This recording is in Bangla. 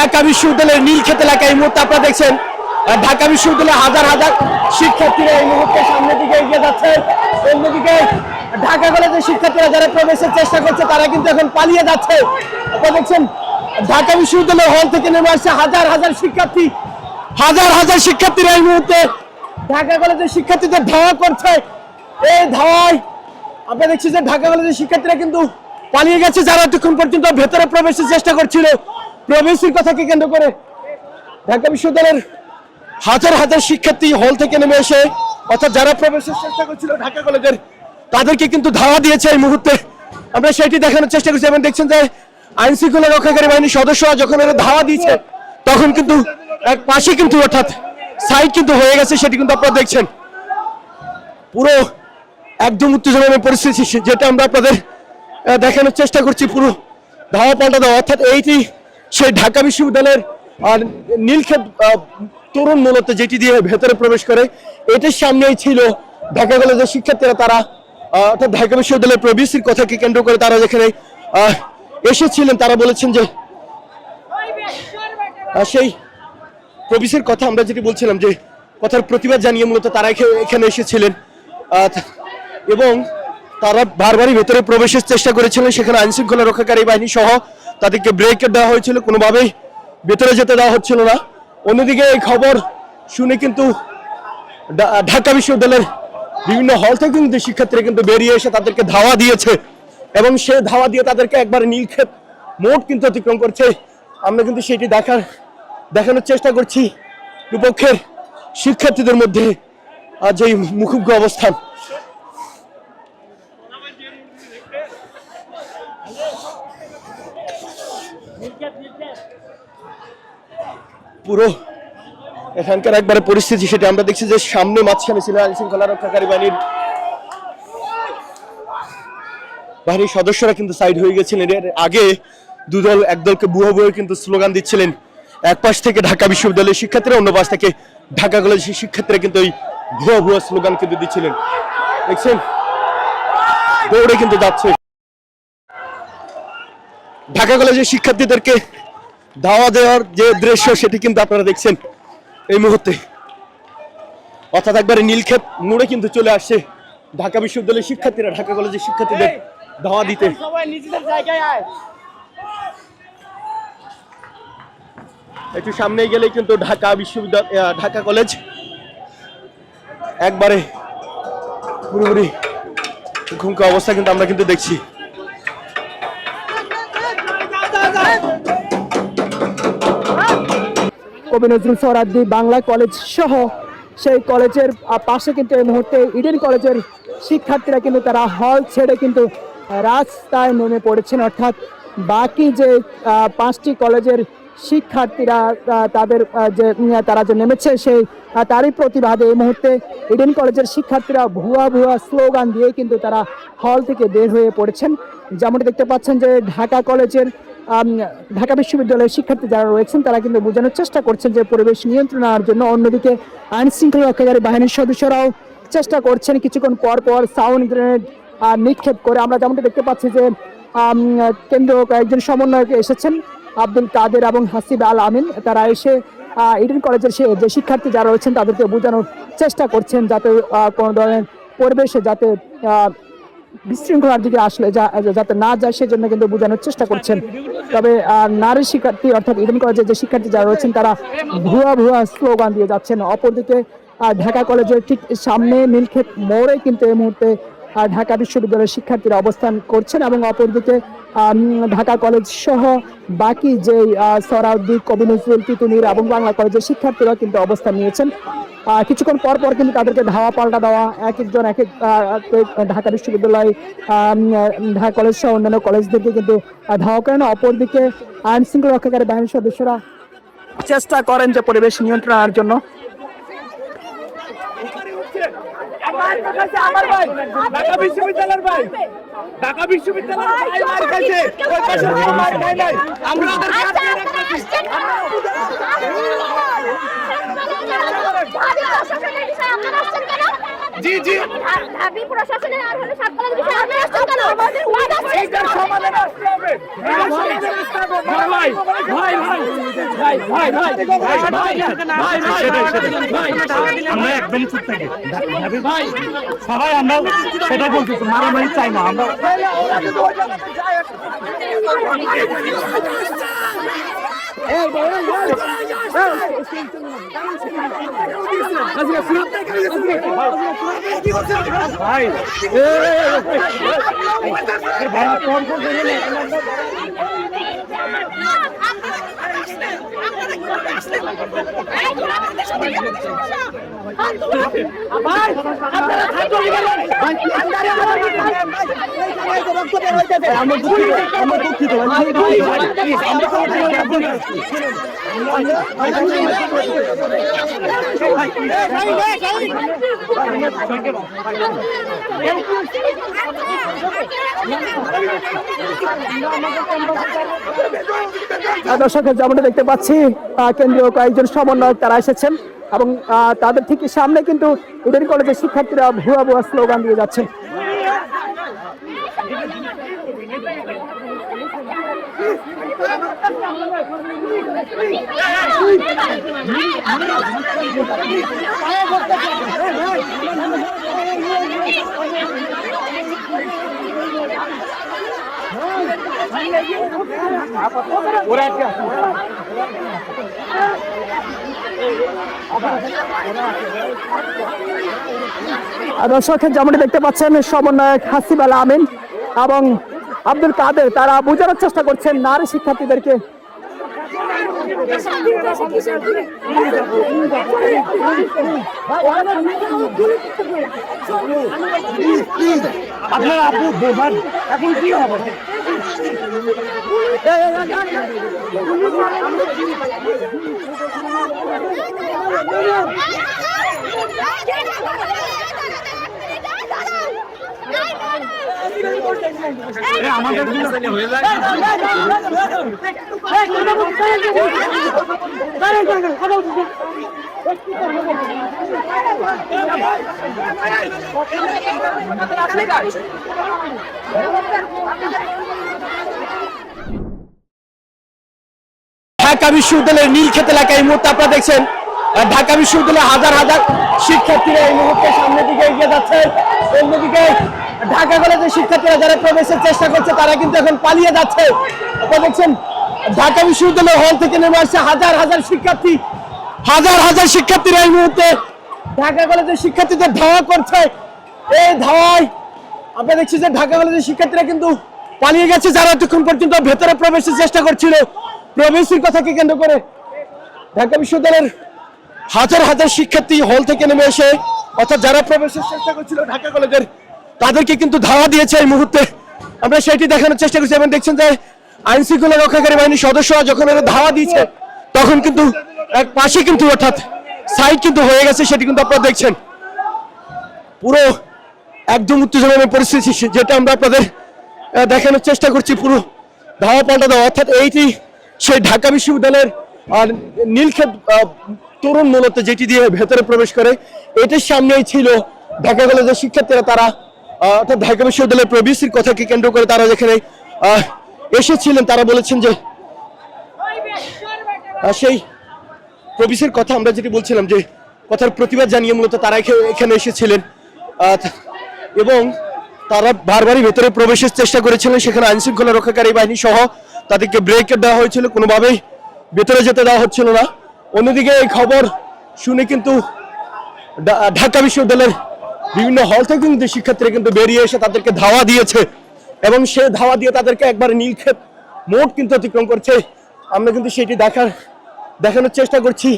ঢাকা বিশ্ববিদ্যালয়ের নীলক্ষেত এলাকায় এই মুহূর্তে আপনারা দেখছেন ঢাকা বিশ্ববিদ্যালয়ে হাজার হাজার শিক্ষার্থীরা এই মুহূর্তে সামনের দিকে এগিয়ে যাচ্ছে। অন্যদিকে ঢাকা কলেজের শিক্ষার্থীরা যারা প্রবেশের চেষ্টা করছে, তারা কিন্তু এখন পালিয়ে যাচ্ছে। আপনারা দেখছেন, ঢাকা বিশ্ববিদ্যালয় হল থেকে নেমে আসছে হাজার হাজার শিক্ষার্থী। হাজার হাজার শিক্ষার্থীরা এই মুহূর্তে ঢাকা কলেজের শিক্ষার্থীদের ধাওয়া করছে। এই ধাওয়ায় আমরা দেখছি যে ঢাকা কলেজের শিক্ষার্থীরা কিন্তু পালিয়ে গেছে, যারা এতক্ষণ পর্যন্ত ভেতরে প্রবেশের চেষ্টা করছিল। প্রবেশের কথাকে কেন্দ্র করে? ঢাকা বিশ্ববিদ্যালয়ের হাজার হাজার শিক্ষার্থী হল থেকে নেমে এসে, অর্থাৎ যারা প্রবেশের চেষ্টা করছিল ঢাকা কলেজের, তাদেরকে কিন্তু ধাওয়া দিয়েছে এই মুহূর্তে। আমরা সেটি দেখানোর চেষ্টা করছি এবং দেখছেন যে আইন শৃঙ্খলা রক্ষাকারী বাহিনীর সদস্যরা যখন এরা ধাওয়া দিয়েছে, তখন কিন্তু এক পাশে কিন্তু অর্থাৎ সাইড কিন্তু হয়ে গেছে, সেটি কিন্তু আপনারা দেখছেন। পুরো একদম উত্তেজনাময় পরিস্থিতি যেটা আমরা আপনাদের দেখানোর চেষ্টা করছি পুরো ধাওয়া পাল্টা দেওয়া। অর্থাৎ এইটি সেই ঢাকা বিশ্ববিদ্যালয়ের নীলক্ষেত তরুণ মূলত যেটি দিয়ে ভেতরে প্রবেশ করে, এটির সামনেই ছিল ঢাকা কলেজের শিক্ষার্থীরা তারা অর্থাৎ ঢাকা বিশ্ববিদ্যালয়ের প্রবেশের কথাকে কেন্দ্র করে তারা যেখানে এসেছিলেন, তারা বলেছেন যে সেই প্রবেশের কথা আমরা যেটি বলছিলাম যে, কথার প্রতিবাদ জানিয়ে মূলত তারা এখে- এখানে এসেছিলেন। এবং তারা বারবারই ভেতরে প্রবেশের চেষ্টা করেছিলেন, সেখানে আইন শৃঙ্খলা রক্ষাকারী বাহিনী সহ তাদেরকে ব্রেক দেওয়া হয়েছিল, কোনোভাবেই ভেতরে যেতে দেওয়া হচ্ছিল না। অন্যদিকে এই খবর শুনে কিন্তু ঢাকা বিশ্ববিদ্যালয়ের বিভিন্ন হল থেকে কিন্তু শিক্ষার্থীরা কিন্তু বেরিয়ে এসে তাদেরকে ধাওয়া দিয়েছে এবং সে ধাওয়া দিয়ে তাদেরকে একবার নীলক্ষেত মোট কিন্তু অতিক্রম করছে। আমরা কিন্তু সেটি দেখার, দেখানোর চেষ্টা করছি। দুপক্ষের শিক্ষার্থীদের মধ্যে আজ এই মুখুজ্ঞ অবস্থান। পুরো এখানকার একবারে পরিস্থিতি সেটা আমরা দেখছি যে সামনে মাঝখানে ছিল আইন শৃঙ্খলা রক্ষাকারী বাহিনীর বাহিনীর সদস্যরা কিন্তু সাইড হয়ে গেছিলেন। এর আগে দুদল একদলকে বুয়া বুয়ে কিন্তু স্লোগান দিচ্ছিলেন। এক পাশ থেকে ঢাকা বিশ্ববিদ্যালয়ের শিক্ষার্থীরা, অন্য পাশ থেকে ঢাকা কলেজের শিক্ষার্থীরা কিন্তু ওই ভুয়া ভুয়া স্লোগান কিন্তু দিচ্ছিলেন। দেখছেন? দৌড়ে কিন্তু যাচ্ছে। ঢাকা কলেজের শিক্ষার্থীদেরকে ধাওয়া দেওয়ার যে দৃশ্য সেটি কিন্তু আপনারা দেখছেন এই মুহূর্তে। অর্থাৎ একবারে নীলক্ষেপ মোড়ে কিন্তু চলে আসছে ঢাকা বিশ্ববিদ্যালয়ের শিক্ষার্থীরা ঢাকা কলেজের শিক্ষার্থীদের ধাওয়া দিতে। একটু সামনে গেলে কিন্তু ঢাকা বিশ্ববিদ্যালয় ঢাকা কলেজ। একবারে পুরোপুরি ঘুমকা অবস্থা কিন্তু আমরা কিন্তু দেখছি। কবি নজরুল সোহরাদ্দি বাংলা কলেজ সহ সেই কলেজের পাশে কিন্তু এই মুহূর্তে ইডেন কলেজের শিক্ষার্থীরা কিন্তু তারা হল ছেড়ে কিন্তু রাস্তায় নেমে পড়েছেন। অর্থাৎ বাকি যে পাঁচটি কলেজের শিক্ষার্থীরা তাদের যে তারা যে নেমেছে সেই তারই প্রতিবাদে এই মুহূর্তে ইডেন কলেজের শিক্ষার্থীরা ভুয়া ভুয়া স্লোগান দিয়ে কিন্তু তারা হল থেকে বের হয়ে পড়েছেন। যেমনটি দেখতে পাচ্ছেন যে ঢাকা কলেজের ঢাকা বিশ্ববিদ্যালয়ের শিক্ষার্থী যারা রয়েছেন, তারা কিন্তু বোঝানোর চেষ্টা করছেন যে পরিবেশ নিয়ন্ত্রণ আনার জন্য অন্যদিকে আইন শৃঙ্খলা রক্ষাকারী বাহিনীর সদস্যরাও চেষ্টা করছেন। কিছুক্ষণ পর পর সাউন্ড গ্রেনেড নিক্ষেপ করে আমরা যেমনটা দেখতে পাচ্ছি যে কেন্দ্র কয়েকজন সমন্বয়ক এসেছেন, আব্দুল কাদের এবং হাসিব আল আমিন। তারা এসে ইডেন কলেজের সে- যে শিক্ষার্থী যারা রয়েছেন, তাদেরকে বোঝানোর চেষ্টা করছেন যাতে কোনো ধরনের পরিবেশে যাতে বিশৃঙ্খলার দিকে আসলে যাতে না যায়, সেজন্য কিন্তু বোঝানোর চেষ্টা করছেন। তবে নারী শিক্ষার্থী অর্থাৎ ইডেন কলেজের যে শিক্ষার্থী যারা রয়েছেন, তারা ভুয়া ভুয়া স্লোগান দিয়ে যাচ্ছেন। অপরদিকে ঢাকা কলেজের ঠিক সামনে নীলক্ষেত মোড়ে কিন্তু এই মুহূর্তে ঢাকা বিশ্ববিদ্যালয়ের শিক্ষার্থীরা অবস্থান করছেন এবং অপরদিকে ঢাকা কলেজ সহ বাকি যে সরাউদ্দি কবি নজরুল তিতুমির এবং বাংলা কলেজের শিক্ষার্থীরা কিন্তু অবস্থান নিয়েছেন। কিছুক্ষণ পর পর কিন্তু তাদেরকে ধাওয়া পাল্টা দেওয়া, এক একজন, এক এক ঢাকা বিশ্ববিদ্যালয় ঢাকা কলেজ সহ অন্যান্য কলেজদেরকে কিন্তু ধাওয়া করেন। অপরদিকে আইন শৃঙ্খলা রক্ষাকারী বাহিনীর সদস্যরা চেষ্টা করেন যে পরিবেশ নিয়ন্ত্রণ আনার জন্য। ঢাকা বিশ্ববিদ্যালয়ের ভাই। ঢাকা বিশ্ববিদ্যালয়ের ভাই মার খাইছে। ওই পাশে মার খায় নাই। আমরা আচ্ছা আপনারা জি জি জি ঢাবি প্রশাসনের আর হলো সাততলা বিষয় আপনি আসছেন কেন আমাদের এইটার সমাধান আসতে হবে এইটার সমাধান আসতে হবে ভাই ভাই ভাই ভাই ভাই ভাই ভাই ভাই ভাই আমরা একদম চুপ থাকি ভাই সবাই আমরা সেটাই বলতেছি মারামারি চাই না আমরা ভাই ভাড়া কম করে আপনারা আপনারা দর্শক যেমনটা দেখতে পাচ্ছি কেন্দ্রীয় কয়েকজন সমন্বয়ক তারা এসেছেন। এবং তাদের ঠিক সামনে কিন্তু ইডেন কলেজের শিক্ষার্থীরা ভুয়া ভুয়া স্লোগান দিয়ে যাচ্ছেন আর দর্শক যেমনটি দেখতে পাচ্ছেন, সমন্বয়ক হাসিব আল আমিন এবং আব্দুল কাদের, তারা বোঝানোর চেষ্টা করছেন নারী শিক্ষার্থীদেরকে। আপনারা আপু বোঝান এখন কি হবে? আমাদের হয়ে যায় ঢাকা বিশ্ববিদ্যালয়ের নীলক্ষেত এলাকায় এই মুহূর্তে আপনারা দেখছেন ঢাকা বিশ্ববিদ্যালয়ে হাজার হাজার শিক্ষার্থীরা এই মুহূর্তে সামনের দিকে এগিয়ে যাচ্ছে। অন্যদিকে ঢাকা কলেজের শিক্ষার্থীরা যারা প্রবেশের চেষ্টা করছে, তারা কিন্তু এখন পালিয়ে যাচ্ছে। আপনারা দেখছেন, ঢাকা বিশ্ববিদ্যালয় হল থেকে নেমে আসছে হাজার হাজার শিক্ষার্থী। হাজার হাজার শিক্ষার্থীরা এই মুহূর্তে ঢাকা কলেজের শিক্ষার্থীদের ধাওয়া করছে। এই ধাওয়ায় আমরা দেখছি যে ঢাকা কলেজের শিক্ষার্থীরা কিন্তু পালিয়ে গেছে, যারা এতক্ষণ পর্যন্ত ভেতরে প্রবেশের চেষ্টা করছিল। প্রবেশের কথাকে কেন্দ্র করে? ঢাকা বিশ্ববিদ্যালয়ের হাজার হাজার শিক্ষার্থী হল থেকে নেমে এসে, অর্থাৎ যারা প্রবেশের চেষ্টা করছিল ঢাকা কলেজের, তাদেরকে কিন্তু ধাওয়া দিয়েছে এই মুহূর্তে। আমরা সেটি দেখানোর চেষ্টা করছি এবং দেখছেন যে আইন শৃঙ্খলা রক্ষাকারী বাহিনীর সদস্যরা যখন ধাওয়া দিয়েছে, তখন কিন্তু এক পাশে কিন্তু অর্থাৎ সাইড কিন্তু হয়ে গেছে, সেটি কিন্তু আপনারা দেখছেন। পুরো একদম উত্তেজনাময় পরিস্থিতি যেটা আমরা আপনাদের দেখানোর চেষ্টা করছি পুরো ধাওয়া পাল্টা দেওয়া। অর্থাৎ এইটি সেই ঢাকা বিশ্ববিদ্যালয়ের নীলক্ষেত তরুণ মূলত যেটি দিয়ে ভেতরে প্রবেশ করে, এটির সামনেই ছিল ঢাকা কলেজের শিক্ষার্থীরা, তারা অর্থাৎ ঢাকা বিশ্ববিদ্যালয়ের প্রবেশের কথাকে কেন্দ্র করে তারা যেখানে এসেছিলেন, তারা বলেছেন যে সেই প্রবেশের কথা আমরা যেটি বলছিলাম যে, কথার প্রতিবাদ জানিয়ে মূলত তারা এখে- এখানে এসেছিলেন। এবং তারা বারবারই ভেতরে প্রবেশের চেষ্টা করেছিলেন, সেখানে আইন শৃঙ্খলা রক্ষাকারী বাহিনী সহ তাদেরকে ব্রেক দেওয়া হয়েছিল, কোনোভাবেই ভেতরে যেতে দেওয়া হচ্ছিল না। অন্যদিকে এই খবর শুনে কিন্তু ঢাকা বিশ্ববিদ্যালয়ের বিভিন্ন হল থেকে কিন্তু শিক্ষার্থীরা কিন্তু বেরিয়ে এসে তাদেরকে ধাওয়া দিয়েছে এবং সে ধাওয়া দিয়ে তাদেরকে একবার নীলক্ষেত মোট কিন্তু অতিক্রম করছে। আমরা কিন্তু সেটি দেখার, দেখানোর চেষ্টা করছি।